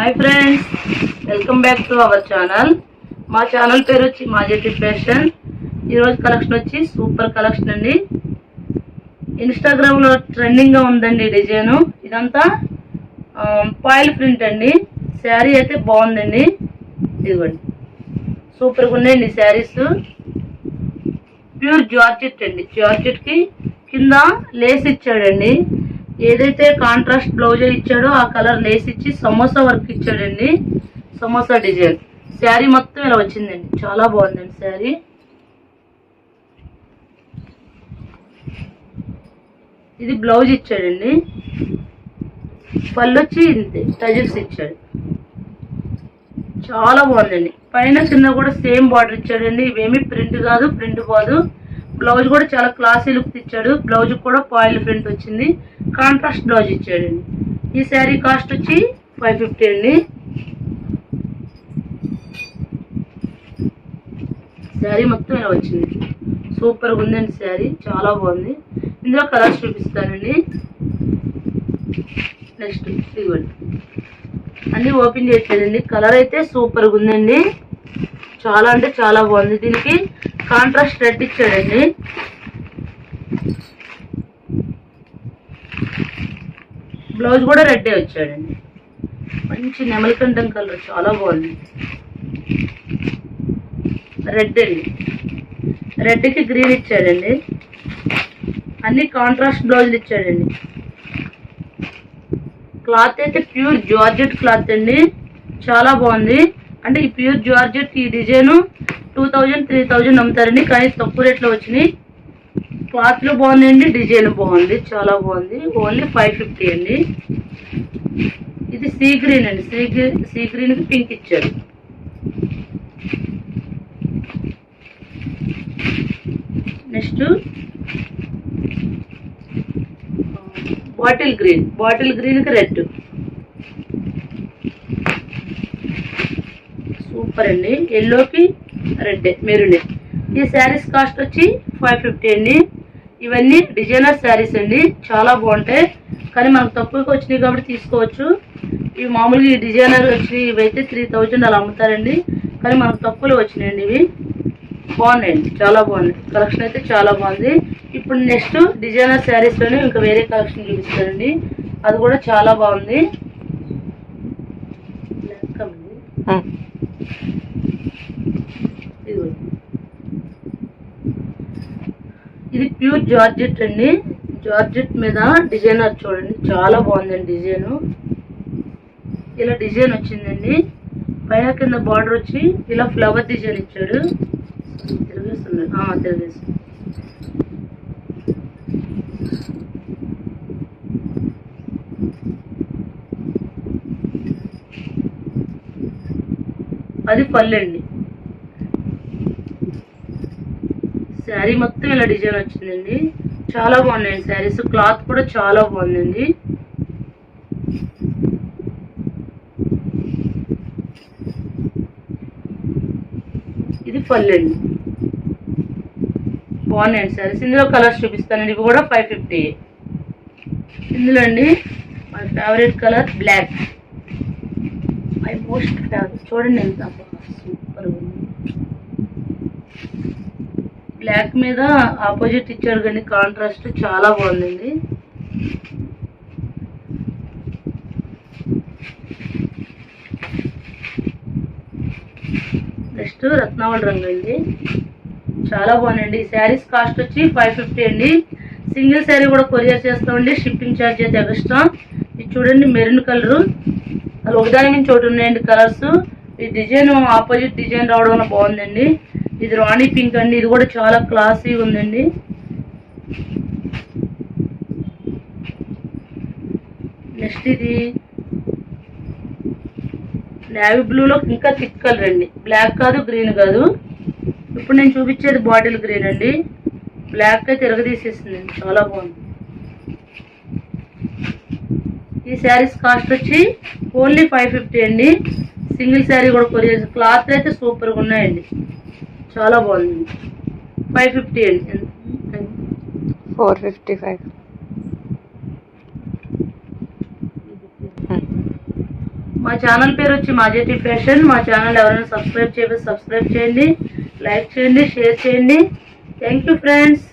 Hi friends welcome back to our channel మా channel పేరు వచ్చి మాజెటి ఫ్యాషన్ ఈరోజు కలెక్షన్ వచ్చి సూపర్ కలెక్షన్ అండి. ఇన్స్టాగ్రామ్లో ట్రెండింగ్గా ఉందండి డిజైను. ఇదంతా పాయిల్ ప్రింట్ అండి. శారీ అయితే బాగుందండి. ఇదిగోండి. సూపర్గా ఉన్నాయండి శారీస్ ప్యూర్ జార్జెట్ అండి. జార్జెట్కి కింద లేస్ ఇచ్చాడండి. ఏదైతే కాంట్రాస్ట్ బ్లౌజ్ ఇచ్చాడో ఆ కలర్ లేస్ ఇచ్చి సమోసా వర్క్ ఇచ్చాడండి. సమోసా డిజైన్ శారీ మొత్తం ఇలా వచ్చిందండి. చాలా బాగుందండి శారీ ఇది బ్లౌజ్ ఇచ్చాడండి. పళ్ళు వచ్చి ఇంతే టజిల్స్ ఇచ్చాడు. చాలా బాగుందండి. పైన కింద కూడా సేమ్ బార్డర్ ఇచ్చాడండి. ఇవేమి ప్రింట్ కాదు ప్రింట్ కాదు బ్లౌజ్ కూడా చాలా క్లాసీ లుక్ ఇచ్చాడు. బ్లౌజ్ కూడా పాయిల్ ప్రింట్ వచ్చింది. కాంట్రాస్ట్ బ్లౌజ్ ఇచ్చాడండి ఈ శారీ కాస్ట్ వచ్చి ఫైవ్ ఫిఫ్టీ అండి. శారీ మొత్తం ఇలా వచ్చింది. సూపర్గా ఉందండి శారీ. చాలా బాగుంది. ఇందులో కలర్స్ చూపిస్తానండి. నెక్స్ట్ ఇదిగోండి. అన్ని ఓపెన్ చేసేదండి కలర్ అయితే సూపర్గా ఉందండి. చాలా అంటే చాలా బాగుంది దీనికి. కాంట్రాస్ట్ రెడ్ ఇచ్చాడండి. బ్లౌజ్ కూడా రెడ్డే వచ్చాడండి. మంచి నెమలికంఠం కలర్ చాలా బాగుంది. రెడ్ అండి. రెడ్కి గ్రీన్ ఇచ్చాడండి. అన్ని కాంట్రాస్ట్ బ్లౌజులు ఇచ్చాడండి. క్లాత్ అయితే ప్యూర్ జార్జెట్ క్లాత్ అండి. చాలా బాగుంది. అంటే ఈ ప్యూర్ జార్జెట్ ఈ design two thousand three thousand అమ్ముతారండి. కానీ తక్కువ రేట్లో వచ్చినాయి. క్లాత్లు బాగుందండి డిజైన్ బాగుంది చాలా బాగుంది. ఓన్లీ ఫైవ్ ఫిఫ్టీ అండి. ఇది సీ గ్రీన్ అండి. సీ గ్రీన్ సీ గ్రీన్కి పింక్ ఇచ్చారు. Next bottle green. బాటిల్ గ్రీన్కి రెడ్. సూపర్ అండి. ఎల్లోకి రెడ్ మెరూన్ ఈ శారీస్ కాస్ట్ వచ్చి ఫైవ్ ఫిఫ్టీ అండి. ఇవన్నీ డిజైనర్ శారీస్ అండి. చాలా బాగుంటాయి. కానీ మనకు తక్కువకి వచ్చినాయి కాబట్టి తీసుకోవచ్చు. ఇవి మామూలుగా ఈ డిజైనర్ వచ్చినాయి ఇవైతే త్రీ థౌజండ్ అలా అమ్ముతారండి. కానీ మనకు తక్కువలో వచ్చినాయండి ఇవి. బాగున్నాయండి. చాలా బాగుంది కలెక్షన్ అయితే చాలా బాగుంది. ఇప్పుడు నెక్స్ట్ డిజైనర్ శారీస్లోనే ఇంకా వేరే కలెక్షన్ చూపిస్తానండి. అది కూడా చాలా బాగుంది లెక్క ఉంది. ఇదిగోండి. ఇది ప్యూర్ జార్జెట్ అండి. జార్జెట్ మీద డిజైన్ చూడండి. చాలా బాగుందండి డిజైన్. ఇలా డిజైన్ వచ్చిందండి. పైన కింద బార్డర్ వచ్చి ఇలా ఫ్లవర్ డిజైన్ ఇచ్చాడు. తిరిగేస్తున్నాడు ఆ, అది పల్లెండి శారీ మొత్తం ఇలా డిజైన్ వచ్చిందండి. చాలా బాగున్నాయండి శారీస్. క్లాత్ కూడా చాలా బాగుందండి. ఇది పల్లెండి బాగున్నాయండి శారీస్. ఇందులో కలర్స్ చూపిస్తానండి. ఇవి కూడా ఫైవ్ ఫిఫ్టీ. ఇందులో అండి my favourite colour black. My most favourite. చూడండి ఎంత సూపర్ ఉంది. బ్లాక్ మీద ఆపోజిట్ ఇచ్చాడు కానీ కాంట్రాస్ట్ చాలా బాగుందండి. నెక్స్ట్ రత్నావళి రంగు అండి. చాలా బాగుందండి. ఈ శారీస్ కాస్ట్ వచ్చి ఫైవ్ ఫిఫ్టీ అండి. సింగిల్ శారీ కూడా కొరియర్ చేస్తామండి. షిప్పింగ్ ఛార్జ్ అయితే ఎక్స్ట్రా. ఇది చూడండి మెరూన్ కలరు. అది ఒకదాని నుంచి ఒకటి ఉన్నాయండి కలర్స్. ఈ డిజైన్ ఆపోజిట్ డిజైన్ రావడం వల్ల బాగుందండి. ఇది రాణి పింక్ అండి. ఇది కూడా చాలా క్లాసీ ఉందండి. నెక్స్ట్ ఇది నేవీ బ్లూలో ఇంకా థిక్ కలర్ అండి. బ్లాక్ కాదు గ్రీన్ కాదు. ఇప్పుడు నేను చూపించేది బాటిల్ గ్రీన్ అండి. బ్లాక్ అయితే తిరగదీసేసింది. చాలా బాగుంది. ఈ శారీస్ కాస్ట్ వచ్చి ఓన్లీ ఫైవ్ ఫిఫ్టీ అండి. సింగిల్ శారీ కూడా కొరియర్ క్లాత్ అయితే సూపర్గా ఉన్నాయండి. చాలా బాగుంది. ఫైవ్ ఫిఫ్టీ అండి. Four fifty five. మా ఛానల్ పేరు వచ్చి మాజెటీ ఫ్యాషన్. మా ఛానల్ ఎవరైనా సబ్స్క్రైబ్ చేయకపోతే సబ్స్క్రైబ్ చేయండి లైక్ చేయండి షేర్ చేయండి. Thank you friends